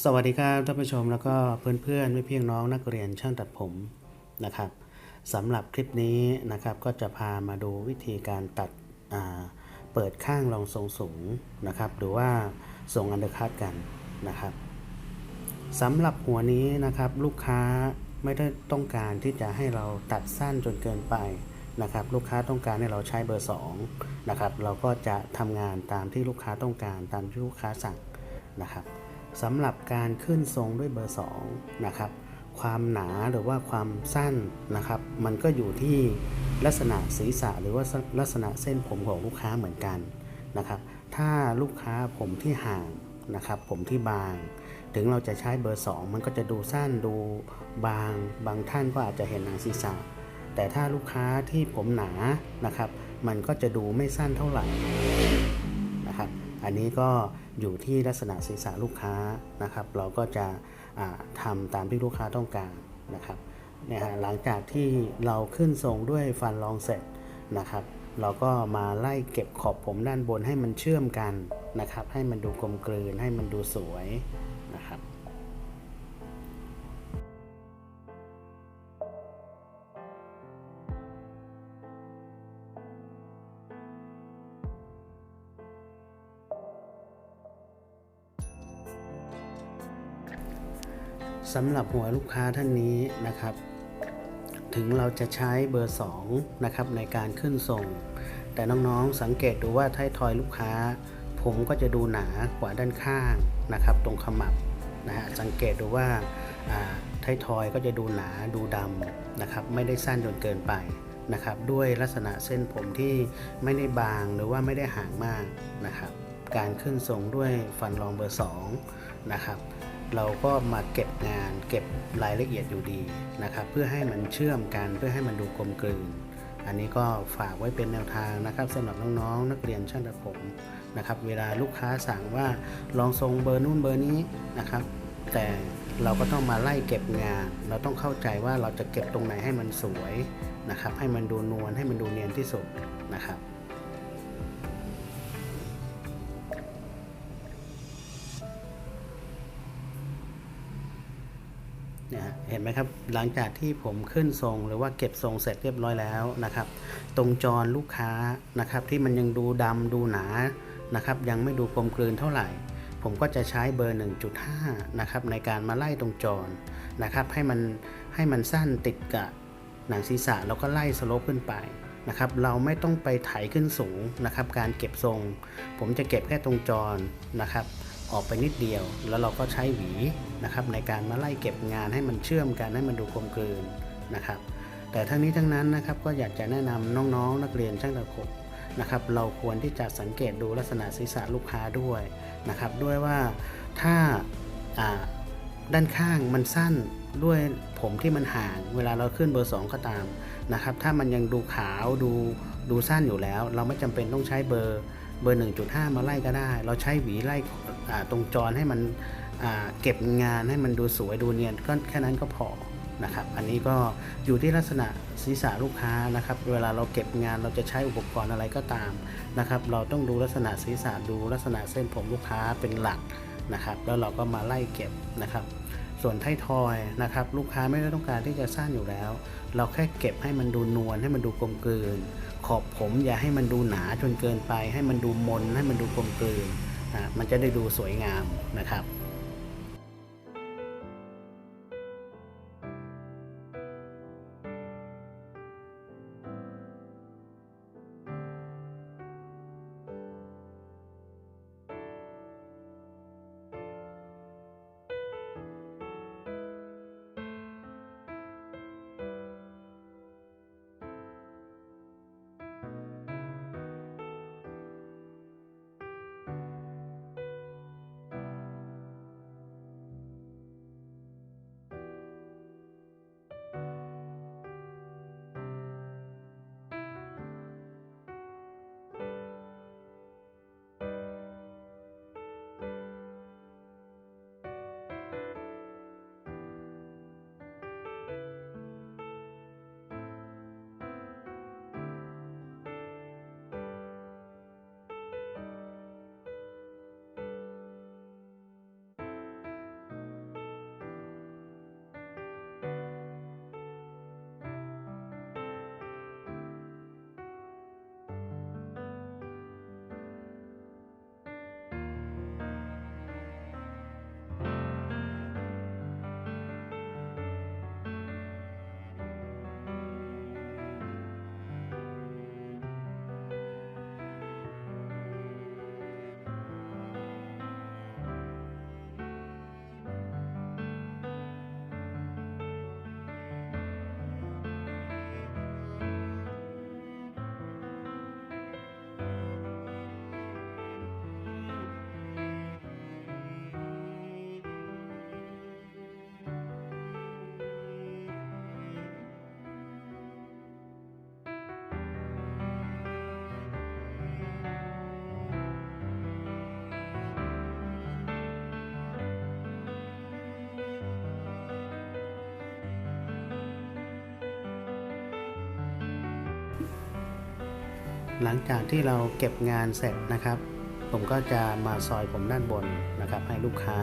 สวัสดีครับท่านผู้ชมแล้วก็เพื่อนๆไม่เพียงน้องนักเรียนช่างตัดผมนะครับสำหรับคลิปนี้นะครับก็จะพามาดูวิธีการตัดเปิดข้างรองทรงสูงนะครับ หรือว่าทรงอันเดอร์คัตกันนะครับสำหรับหัวนี้นะครับลูกค้าไม่ได้ต้องการที่จะให้เราตัดสั้นจนเกินไปนะครับลูกค้าต้องการให้เราใช้เบอร์2นะครับเราก็จะทำงานตามที่ลูกค้าต้องการตามที่ลูกค้าสั่งนะครับ สำหรับการขึ้นทรงด้วยเบอร์2นะครับความหนาหรือว่าความสั้นนะครับ มันก็อยู่ที่ลักษณะศีรษะหรือว่าลักษณะเส้นผมของลูกค้าเหมือนกันนะครับ ถ้าลูกค้าผมที่ห่างนะครับ ผมที่บาง ถึงเราจะใช้เบอร์ 2 มันก็จะดูสั้นดูบาง บางท่านก็อาจจะเห็นหนังศีรษะ แต่ถ้าลูกค้าที่ผมหนานะครับ มันก็จะดูไม่สั้นเท่าไหร่ อันนี้ก็อยู่ที่ลักษณะศีรษะลูกค้านะครับ เราก็จะทำทำตามที่ลูกค้าต้องการนะครับเนี่ยฮะหลังจากที่เราขึ้นทรงด้วยฟันรองเสร็จนะครับ เราก็มาไล่เก็บขอบผมด้านบนให้มันเชื่อมกันนะครับ ให้มันดูกลมกลืนให้มันดูสวย สำหรับหัวลูกค้าท่านนี้นะครับ ถึงเราจะใช้เบอร์2นะครับในการขึ้นทรงแต่น้องๆสังเกตดูว่าท้ายทอยลูกค้า ผมก็จะดูหนากว่าด้านข้างนะครับ ตรงขมับนะฮะสังเกตดูว่าอ่าท้ายทอยก็จะดูหนาดูดำนะครับไม่ได้สั้นจนเกินไปนะครับด้วยลักษณะเส้นผมที่ไม่ได้บางหรือว่าไม่ได้ห่างมากนะครับการขึ้นทรงด้วยฟันรองเบอร์2นะครับ เราก็มาเก็บงานเก็บรายละเอียดอยู่ดีนะครับ เพื่อให้มันเชื่อมกันเพื่อให้มันดูกลมกลืน อันนี้ก็ฝากไว้เป็นแนวทางนะครับสำหรับน้องๆนักเรียนช่างตัดผมนะครับ เวลาลูกค้าสั่งว่าลองทรงเบอร์นู่นเบอร์นี้นะครับ แต่เราก็ต้องมาไล่เก็บงาน เราต้องเข้าใจว่าเราจะเก็บตรงไหนให้มันสวยนะครับ ให้มันดูนวลให้มันดูเนียนที่สุดนะครับ เห็นไหมครับ หลังจากที่ผมขึ้นทรงหรือว่าเก็บทรงเสร็จเรียบร้อยแล้วนะครับ ตรงจรลูกค้านะครับที่มันยังดูดำดูหนานะครับ ยังไม่ดูกลมกลืนเท่าไหร่ ผมก็จะใช้เบอร์ 1.5 นะครับในการมาไล่ตรงจรนะครับ ให้มันให้มันสั้นติดกับหนังศีรษะแล้วก็ไล่สโลปขึ้นไปนะครับ เราไม่ต้องไปไถขึ้นสูงนะครับ การเก็บทรง ผมจะเก็บแค่ตรงจรนะครับ ออกไปนิดเดียว แล้วเราก็ใช้หวีนะครับในการมาไล่เก็บงานให้มันเชื่อมกันให้มันดูกลมกลืนนะครับ แต่ทั้งนี้ทั้งนั้นนะครับก็อยากจะแนะนำน้องๆ นักเรียนช่างตัดผมนะครับเราควรที่จะสังเกตดูลักษณะศีรษะลูกค้าด้วยนะครับ ด้วยว่าถ้าด้านข้างมันสั้นด้วยผมที่มันห่าง เวลาเราขึ้นเบอร์ 2 ก็ตามนะครับ ถ้ามันยังดูขาวดูดูสั้นอยู่แล้ว เราไม่จำเป็นต้องใช้เบอร์เบอร์ 1.5 มาไล่ก็ได้ เราใช้หวีไล่ ตรงจรให้มันเก็บงานให้มันดูสวยดูเนียนก็แค่นั้นก็พอนะครับ อันนี้ก็อยู่ที่ลักษณะศีรษะลูกค้านะครับ เวลาเราเก็บงานเราจะใช้อุปกรณ์อะไรก็ตามนะครับ เราต้องดูลักษณะศีรษะดูลักษณะเส้นผมลูกค้าเป็นหลักนะครับ แล้วเราก็มาไล่เก็บนะครับ ส่วนไทยทอยนะครับ ลูกค้าไม่ได้ต้องการที่จะสั้นอยู่แล้ว เราแค่เก็บให้มันดูนวลให้มันดูกลมกลืน ขอบผมอย่าให้มันดูหนาจนเกินไป ให้มันดูมนให้มันดูกลมกลืนอะ มันจะได้ดูสวยงามนะครับ หลังจากที่เราเก็บงานเสร็จนะครับ ผมก็จะมาซอยผมด้านบนนะครับให้ลูกค้า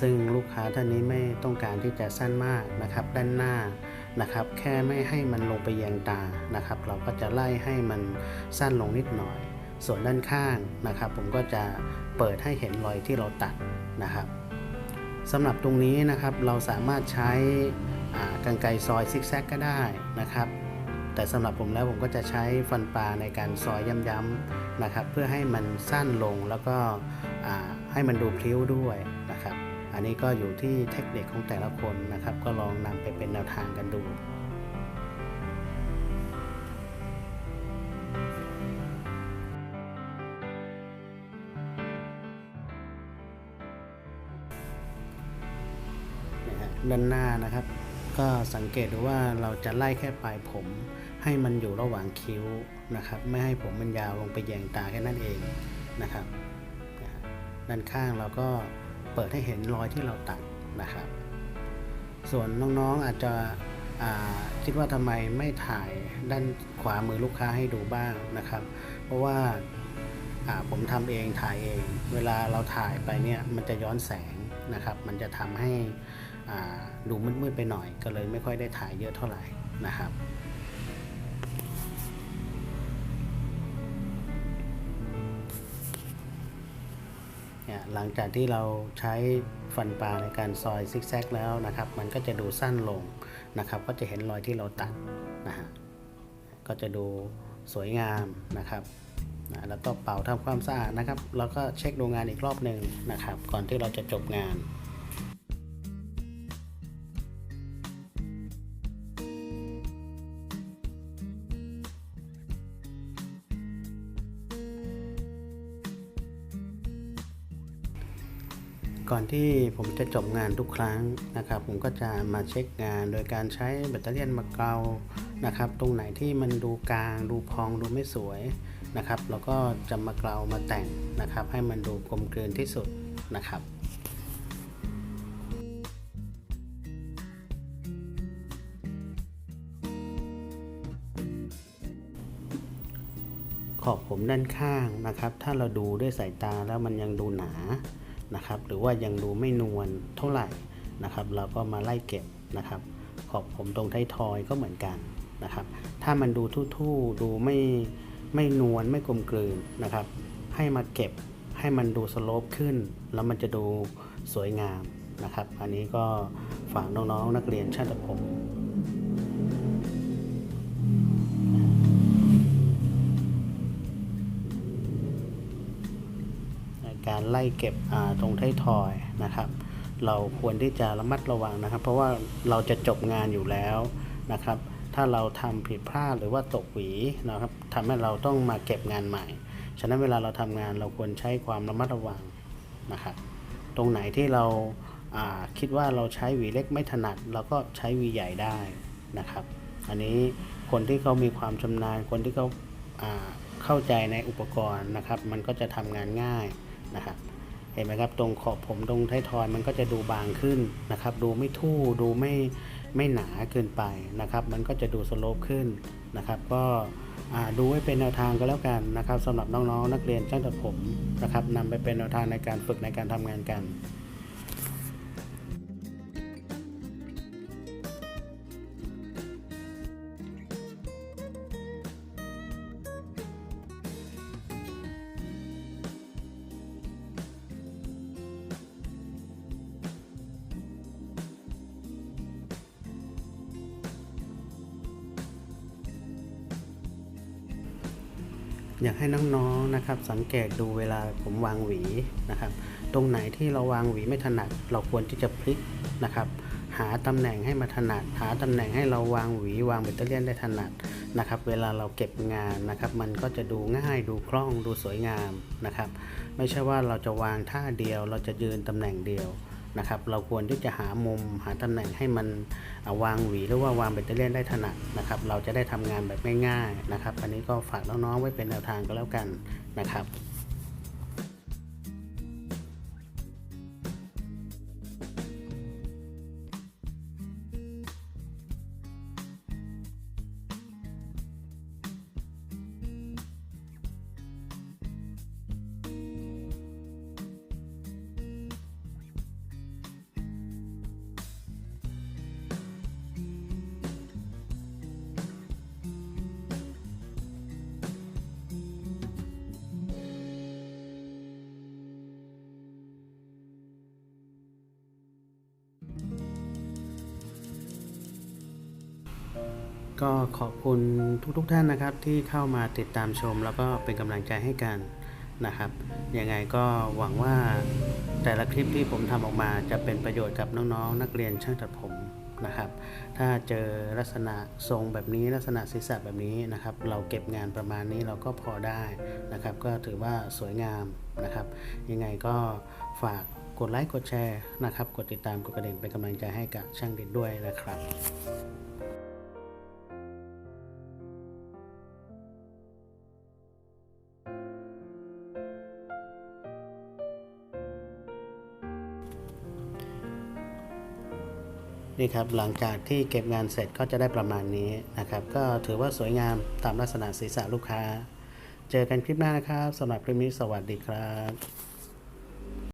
ซึ่งลูกค้าท่านนี้ไม่ต้องการที่จะสั้นมากนะครับ ด้านหน้านะครับ แค่ไม่ให้มันลงไปแยงตานะครับ เราก็จะไล่ให้มันสั้นลงนิดหน่อย ส่วนด้านข้างนะครับ ผมก็จะเปิดให้เห็นรอยที่เราตัดนะครับสำหรับตรงนี้นะครับเราสามารถใช้อ่ากรรไกรซอยซิกแซกก็ได้นะครับ แต่สำหรับผมแล้วผมก็จะใช้ฟันปลาในการซอยย้ำๆนะครับ เพื่อให้มันสั้นลงแล้วก็ให้มันดูพลิ้วด้วยนะครับ อันนี้ก็อยู่ที่เทคนิคของแต่ละคนนะครับ ก็ลองนำไปเป็นแนวทางกันดูนะฮะด้านหน้านะครับ ก็สังเกตดูว่าเราจะไล่แค่ปลายผม ให้มันอยู่ระหว่างคิ้วนะครับ ไม่ให้ผมมันยาวลงไปแยงตาแค่นั้นเองนะครับด้านข้างเราก็เปิดให้เห็นรอยที่เราตัดนะครับ ส่วนน้องๆอาจจะคิดว่าทำไมไม่ถ่ายด้านขวามือลูกค้าให้ดูบ้างนะครับ เพราะว่าาผมทำเองถ่ายเอง เวลาเราถ่ายไปเนี่ยมันจะย้อนแสงนะครับ มันจะทำให้ดูมืดๆไปหน่อยก็เลยไม่ค่อยได้ถ่ายเยอะเท่าไหร่นะครับ เนี่ยหลังจากที่เราใช้ฟันปลาในการซอยซิกแซกแล้วนะครับ มันก็จะดูสั้นลงนะครับ ก็จะเห็นรอยที่เราตัดนะฮะก็จะดูสวยงามนะครับนะแล้วก็เป่าทำความสะอาดนะครับ แล้วก็เช็คดูงานอีกรอบหนึ่งนะครับ ก่อนที่เราจะจบงาน ก่อนที่ผมจะจบงานทุกครั้งนะครับ ผมก็จะมาเช็คงานโดยการใช้แบตเตอรี่มาเกลานะครับ ตรงไหนที่มันดูกลางดูพองดูไม่สวยนะครับเราก็จะมาเกลามาแต่งนะครับ ให้มันดูกลมกลืนที่สุดนะครับขอบผมด้านข้างนะครับ ถ้าเราดูด้วยสายตาแล้วมันยังดูหนา นะครับ หรือว่ายังดูไม่นวลเท่าไหร่นะครับ เราก็มาไล่เก็บนะครับ ขอบผมตรงท้ายทอยก็เหมือนกันนะครับ ถ้ามันดูทู่ๆดูไม่ไม่นวลไม่กลมกลืนนะครับ ให้มาเก็บให้มันดูสโลปขึ้น แล้วมันจะดูสวยงามนะครับ อันนี้ก็ฝากน้องๆนักเรียนช่างตัดผม ไล่เก็บตรงท้ายทอยนะครับ เราควรที่จะระมัดระวังนะครับ เพราะว่าเราจะจบงานอยู่แล้วนะครับ ถ้าเราทำผิดพลาดหรือว่าตกหวีนะครับทำให้เราต้องมาเก็บงานใหม่ ฉะนั้นเวลาเราทำงานเราควรใช้ความระมัดระวังนะครับตรงไหนที่เราคิดว่าเราใช้หวีเล็กไม่ถนัดเราก็ใช้หวีใหญ่ได้นะครับ อันนี้คนที่เขามีความชำนาญคนที่เขาอ่าเข้าใจในอุปกรณ์นะครับ มันก็จะทำงานง่าย นะครับเห็นไหมครับตรงขอบผมตรงท้ายทอยมันก็จะดูบางขึ้นนะครับ ดูไม่ทู่ดูไม่ไม่หนาเกินไปนะครับ มันก็จะดูสโลปขึ้นนะครับ ก็ดูไว้เป็นแนวทางก็แล้วกันนะครับสำหรับน้องๆนักเรียนช่างตัดผมนะครับนำไปเป็นแนวทางในการฝึกในการทำงานกัน อยากให้น้องๆนะครับ สังเกตดูเวลาผมวางหวีนะครับ ตรงไหนที่เราวางหวีไม่ถนัด เราควรที่จะพลิกนะครับ หาตำแหน่งให้มาถนัด หาตำแหน่งให้เราวางหวีวางแบตเตอรี่ยนได้ถนัดนะครับ เวลาเราเก็บงานนะครับ มันก็จะดูง่ายดูคล่องดูสวยงามนะครับ ไม่ใช่ว่าเราจะวางท่าเดียว เราจะยืนตำแหน่งเดียว นะครับ เราควรที่จะหามุมหาตำแหน่งให้มันาวางหวีหรือว่าวางแบตเตอรี่ยนได้ถนัดนะครับ เราจะได้ทำงานแบบง่ายๆนะครับ อันนี้ก็ฝากน้องๆไว้เป็นแนวทางก็แล้วกันนะครับ ก็ขอบคุณทุกๆทท่านนะครับที่เข้ามาติดตามชม แล้วก็เป็นกำลังใจให้กันนะครับยังไงก็หวังว่าแต่ละคลิปที่ผมทำออกมาจะเป็นประโยชน์กับน้องๆนักเรียนช่างตัดผมนะครับ ถ้าเจอลักษณะทรงแบบนี้ลักษณะศีรษะแบบนี้นะครับ เราเก็บงานประมาณนี้เราก็พอได้นะครับ ก็ถือว่าสวยงามนะครับ ยังไงก็ฝากกดไลค์กดแชร์นะครับ กดติดตามกดกระดิ่งเป็นกำลังใจให้กับช่างดิดด้วยนะครับ นี่ครับหลังจากที่เก็บงานเสร็จก็จะได้ประมาณนี้นะครับ ก็ถือว่าสวยงามตามลักษณะศีรษะลูกค้า เจอกันคลิปหน้านะครับสำหรับคลิปนี้สวัสดีครับ